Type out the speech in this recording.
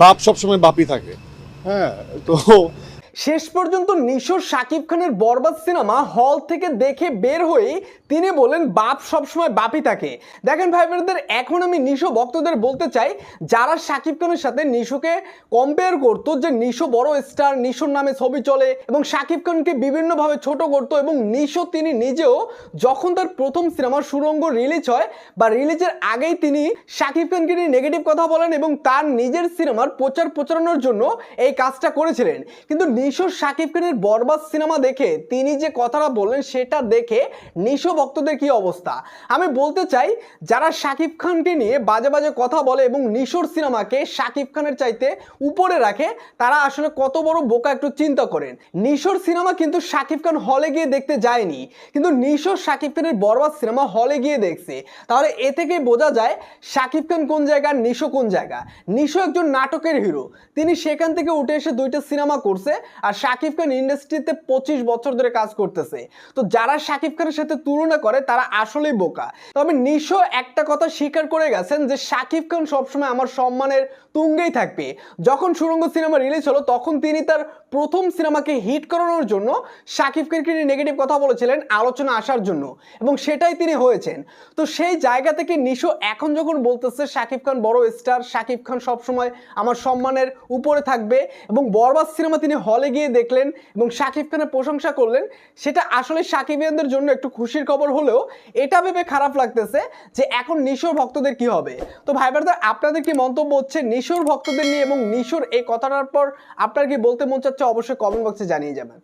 বাপ সবসময় বাপই থাকে। হ্যাঁ তো শেষ পর্যন্ত নিশোর শাকিব খানের বরবাদ সিনেমা হল থেকে দেখে বের হয়ে তিনি বলেন, বাপ সবসময় বাপই থাকে দেখেন ভাই বোনেদের, এখন আমি নিশো ভক্তদের বলতে চাই, যারা শাকিব খানের সাথে নিশোকে কম্পেয়ার করতো যে নিশো বড় স্টার নিশোর নামে ছবি চলে এবং শাকিব খানকে বিভিন্নভাবে ছোট করতো এবং নিশো তিনি নিজেও যখন তার প্রথম সিনেমা সুরঙ্গ রিলিজ হয় বা রিলিজের আগেই তিনি শাকিব খানকে নিয়ে নেগেটিভ কথা বলেন এবং তার নিজের সিনেমার প্রচার প্রচারণার জন্য এই কাজটা করেছিলেন। কিন্তু নিশো শাকিব খানের বরবাদ সিনেমা দেখে তিনি যে কথাটা বললেন সেটা দেখে নিশো ভক্তদের কি অবস্থা? আমি বলতে চাই, যারা শাকিব খানকে নিয়ে বাজে বাজে কথা বলে এবং নিশোর সিনেমাকে শাকিব খানের চাইতে উপরে রাখে, তারা আসলে কত বড় বোকা একটু চিন্তা করেন। নিশোর সিনেমা কিন্তু শাকিব খান হলে গিয়ে দেখতে যায়নি। কিন্তু নিশো শাকিব খানের বরবাদ সিনেমা হলে গিয়ে দেখছে। তাহলে এ থেকে বোঝা যায় শাকিব খান কোন জায়গা নিশো কোন জায়গা নিশো একজন নাটকের হিরো। তিনি সেখান থেকে উঠে এসে দুইটা সিনেমা করছে। আর শাকিব খান ইন্ডাস্ট্রিতে পঁচিশ বছর ধরে কাজ করতেছে। তো যারা শাকিব খানের সাথে তুলনা করে, তারা আসলেই বোকা। তবে নিশো একটা কথা স্বীকার করে গেছেন যে, শাকিব খান সবসময় আমার সম্মানের তুঙ্গেই থাকবে। যখন সুরঙ্গ সিনেমা রিলিজ হলো, তখন তিনি তার প্রথম সিনেমাকে হিট করানোর জন্য শাকিব খানকে নিয়ে নেগেটিভ কথা বলেছিলেন আলোচনা আসার জন্য। এবং সেটাই তিনি হয়েছেন। তো সেই জায়গা থেকে নিশো এখন যখন বলতেছে, শাকিব খান বড় স্টার শাকিব খান সবসময় আমার সম্মানের উপরে থাকবে এবং বরবাদ সিনেমা তিনি হলে গিয়ে দেখলেন এবং শাকিব খানের প্রশংসা করলেন, সেটা আসলে সাকিবিয়ানদের জন্য একটু খুশির খবর হলেও এটা ভেবে খারাপ লাগতেছে যে এখন নিশোর ভক্তদের কি হবে। তো ভাই ব্রাদার, আপনাদের কি মন্তব্য হচ্ছে নিশোর ভক্তদের নিয়ে এবং নিশোর এই কথাটার পর আপনার কি বলতে মন চাচ্ছে অবশ্যই কমেন্ট বক্সে জানিয়ে যাবেন।